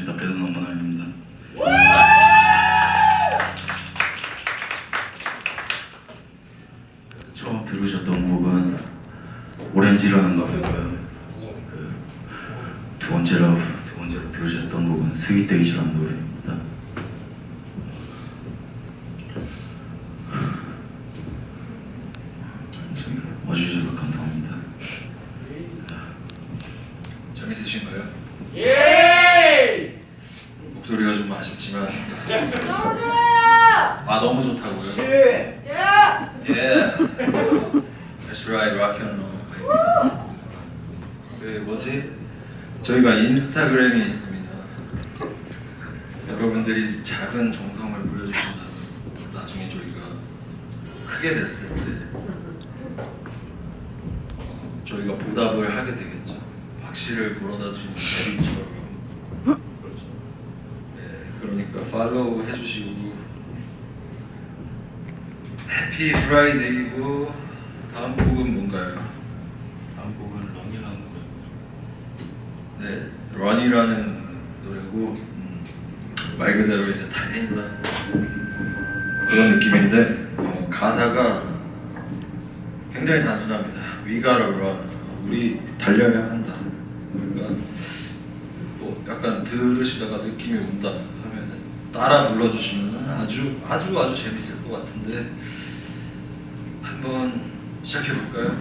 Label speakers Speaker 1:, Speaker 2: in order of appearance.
Speaker 1: 반갑습니다. 배드 넘버나입니다. 처음 들으셨던 곡은 오렌지라는 노래고요. 그 두 번째로 두 번째로 들으셨던 곡은 스윗 데이즈라는 노래입니다. 저희 와주셔서 감사합니다.
Speaker 2: 재밌으신가요?
Speaker 3: 예!
Speaker 2: 목소리가 좀 아쉽지만
Speaker 3: 너무 좋아!
Speaker 2: 아 너무 좋다고요?
Speaker 3: 예! 야!
Speaker 2: Yeah. That's right, rock and roll. 그 뭐지? 저희가 인스타그램이 있습니다. 여러분들이 작은 정성을 물려주신다면 나중에 저희가 크게 됐을 때 어, 저희가 보답을 하게 되겠죠. 박씨를 물어다 주는 제비처럼. 네, 그러니까 팔로우 해주시고 해피 프라이데이고 다음 곡은 뭔가요?
Speaker 1: 다음 곡은 런이라는 노래고요.
Speaker 2: 네, 런이라는 노래고 음, 말 그대로 이제 달린다 그런 느낌인데 어, 가사가 굉장히 단순합니다. We gotta run. 우리 달려야 한다. 그러니까 뭐 약간 들으시다가 느낌이 온다 따라 불러주시면 아주 아주 아주 재밌을 것 같은데 한번 시작해 볼까요?